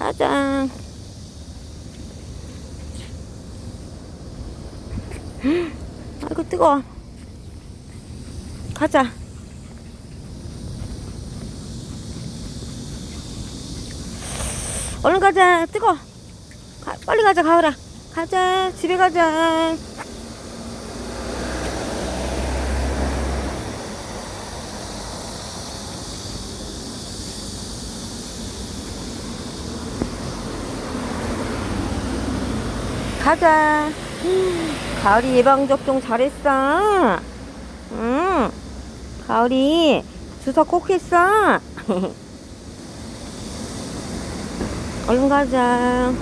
가자. 아이고 뜨거워. 가자. 얼른 가자. 뜨거. 가, 빨리 가자 가을아. 가자. 집에 가자. 가자. 음, 가을이 예방접종 잘했어. 응. 가을이 주사 꼭 했어. 얼른 가자.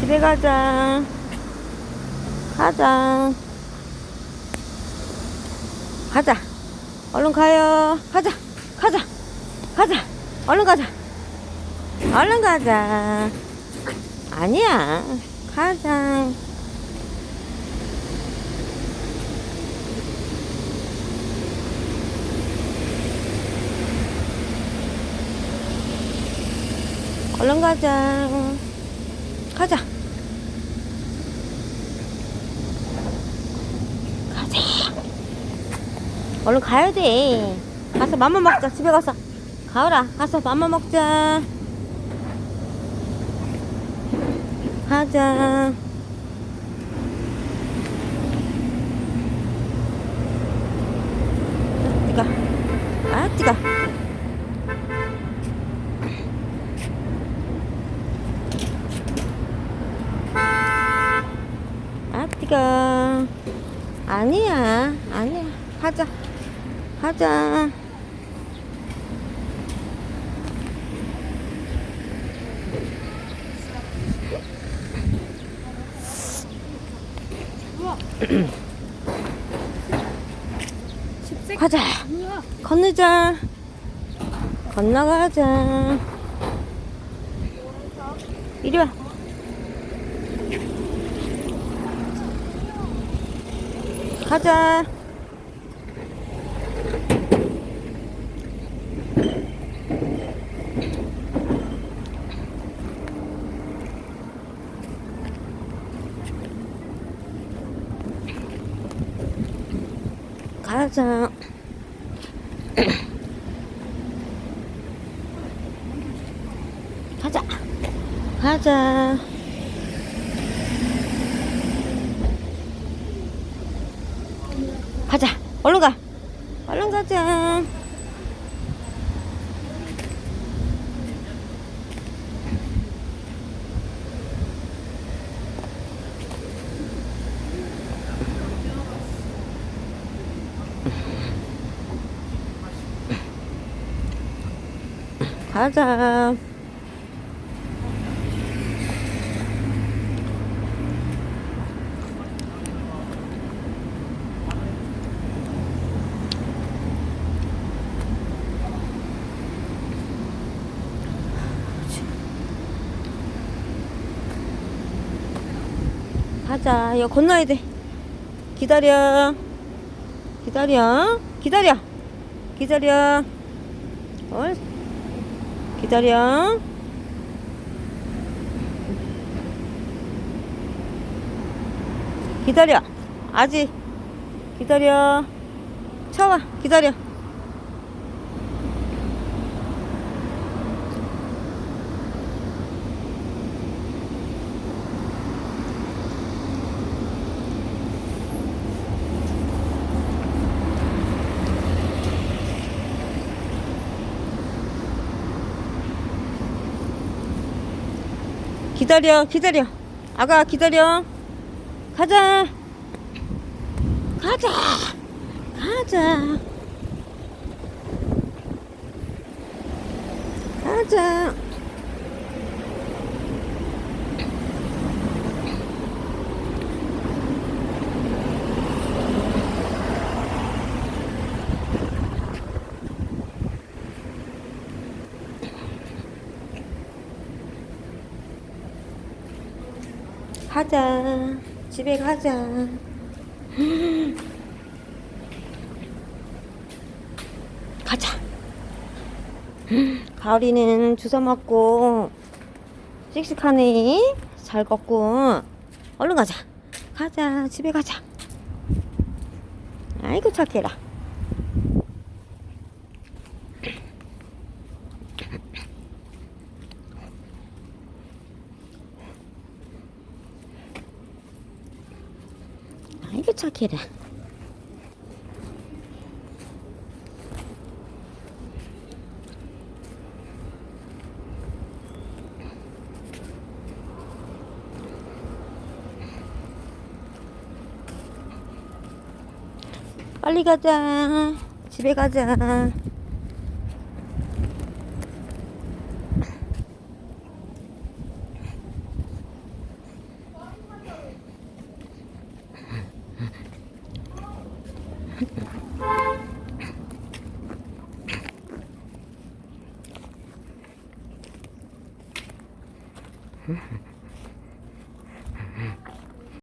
집에 가자. 가자. 가자. 얼른 가요. 가자. 가자. 가자. 얼른 가자. 얼른 가자. 아니야. 가자. 얼른 가자. 가자. 가자. 얼른 가야 돼. 가서 맘만 먹자. 집에 가서. 가을아, 가서 맘만 먹자. 가자. 뜨거. 아, 뜨거. 아, 뜨거. 아니야, 아니야. 가자. 가자. 가자. 건너자. 건너가자. 이리 와. 가자. 가자. 가자. 가자. 가자. 얼른 가. 얼른 가자. 가자. 가자. 이거 건너야 돼. 기다려. 기다려. 기다려. 기다려. 어? 기다려. 기다려. 아직. 기다려. 쳐와. 기다려. 기다려. 기다려. 아가 기다려. 가자. 가자. 가자. 가자. 가자. 집에 가자. 가자. 가을이는 주워 먹고 씩씩하네. 잘 걷고. 얼른 가자. 가자. 집에 가자. 아이고 착해라. 아이고 착해라. 빨리 가자. 집에 가자. Mm-hmm.